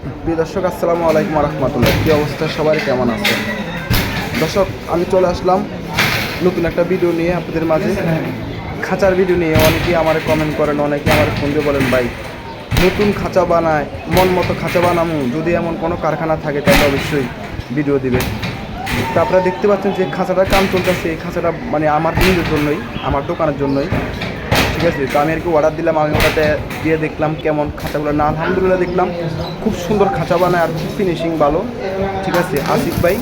প্রিয় দর্শক, আসসালামু আলাইকুম রহমতুল্লাহ কী অবস্থা? সবাই কেমন আছে দর্শক, আমি চলে আসলাম নতুন একটা ভিডিও নিয়ে আপনাদের মাঝে। খাঁচার ভিডিও নিয়ে অনেকেই আমার কমেন্ট করেন অনেকে আমার ফোন দিয়ে বলেন, ভাই, নতুন খাঁচা বানায়, মন মতো খাঁচা বানামু। যদি এমন কোনো কারখানা থাকে, তাহলে অবশ্যই ভিডিও দিবে তো আপনারা দেখতে পাচ্ছেন যে খাঁচাটার কাম চলতেছে। এই খাঁচাটা মানে আমার নিজের জন্যই, আমার দোকানের জন্যই। ঠিক আছে? তো আমি আর কি অর্ডার দিলাম, আমি ওটাতে দিয়ে দেখলাম কেমন খাঁচাগুলো। না, আলহামদুলিল্লাহ দেখলাম। খুব সুন্দর খাঁচা বানায় আর ফিনিশিং ভালো। ঠিক আছে, আসিফ ভাই।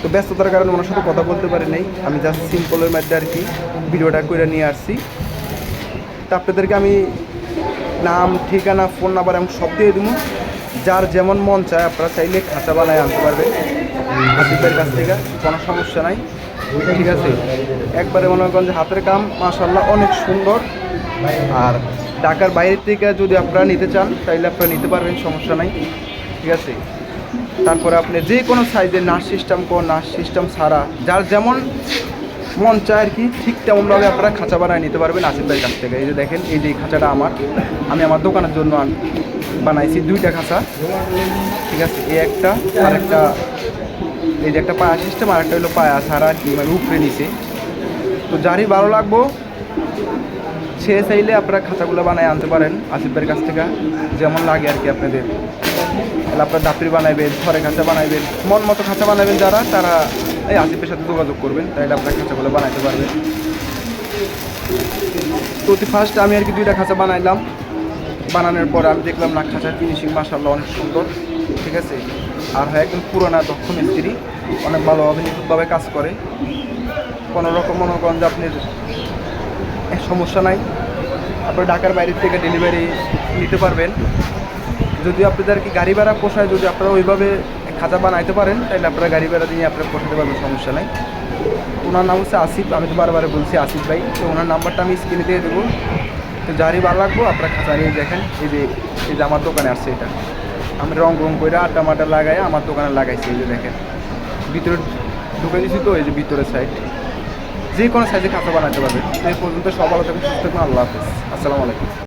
তো ব্যস্ততার কারণে ওনার সাথে কথা বলতে পারি নাই। আমি জাস্ট সিম্পলের মধ্যে আর কি ভিডিওটা করে নিয়ে আসছি। তা আপনাদেরকে আমি নাম, ঠিকানা ফোন নাম্বার আমি সব দিয়ে দেবো যার যেমন মন চায় আপনারা চাইলে খাঁচা বানায় আনতে পারবেন। আসিফের কাছ থেকে কোনো সমস্যা নাই। ঠিক আছে, একবারে মনে করেন যে হাতের কাম মাশাল্লাহ অনেক সুন্দর। আর ঢাকার বাইরে থেকে যদি আপনারা নিতে চান, তাইলে আপনারা নিতে পারবেন, সমস্যা নাই। ঠিক আছে? তারপরে আপনি যে কোনো সাইজের নার্স সিস্টেম কোন নার্স সিস্টেম ছাড়া, যার যেমন মন চায় আর কি, ঠিক তেমনভাবে আপনারা খাঁচা বানায় নিতে পারবেন আসিফ ভাইয়ের কাছ থেকে। এই যে দেখেন, এই যে খাঁচাটা আমার, আমি আমার দোকানের জন্য বানাইছি দুইটা খাঁচা। ঠিক আছে? এই একটা আর একটা এই যে একটা পায়া সিস্টেম আর একটা হলো পায়া ছাড়া আর কি মানে উপরে নিচে। তো যারই ভালো লাগবো সে চাইলে আপনারা খাঁচাগুলো বানায় আনতে পারেন আসিফের কাছ থেকে। যেমন লাগে আর কি আপনাদের। আপনার দাপড়ি বানাইবেন, ঘরে খাঁচা বানাইবেন, মন মতো খাঁচা বানাবেন যারা, তারা এই আসিফের সাথে যোগাযোগ করবেন, তাহলে আপনার খাঁচাগুলো বানাইতে পারবেন। প্রতি ফার্স্ট আমি আর কি দুইটা খাঁচা বানাইলাম। বানানোর পর আমি দেখলাম, না খাঁচার ফিনিশিং মাসাল্লাহ অনেক সুন্দর, ঠিক আছে? আর হয় একদম পুরোনো দক্ষ মিস্ত্রি, অনেক ভালোভাবে নিখুঁতভাবে কাজ করে। কোনো রকম মনে করেন যে আপনি সমস্যা নাই। আপনার ঢাকার বাইরের থেকে ডেলিভারি নিতে পারবেন। যদি আপনাদের কি গাড়ি ভাড়া পোষায়, যদি আপনারা ওইভাবে খাঁচা বানাইতে পারেন, তাহলে আপনারা গাড়ি ভাড়া দিয়ে আপনারা পোষাতে পারবেন, সমস্যা নাই। ওনার নাম হচ্ছে আসিফ, আমি তো বারবার বলছি আসিফ ভাই। তো ওনার নাম্বারটা আমি স্ক্রিনে দিয়ে দেবো। তো যারই ভালো লাগবো, আপনারা খাঁচা নিয়ে দেখেন। এই যে এই যে আমার দোকানে আসছে এটা। আমি রং রং করে আটা মাটা লাগাই, আমার দোকানে লাগাইছি, এই যে দেখেন। ভিতরে ঢুকে দিছি তো, এই যে ভিতরের সাইড যে কোনো সাইজে খাঁচা বানাতে পারবে। এই পর্যন্ত সবার থাকুন সুস্থ আল্লাহ হাফিজ। আসসালামু আলাইকুম।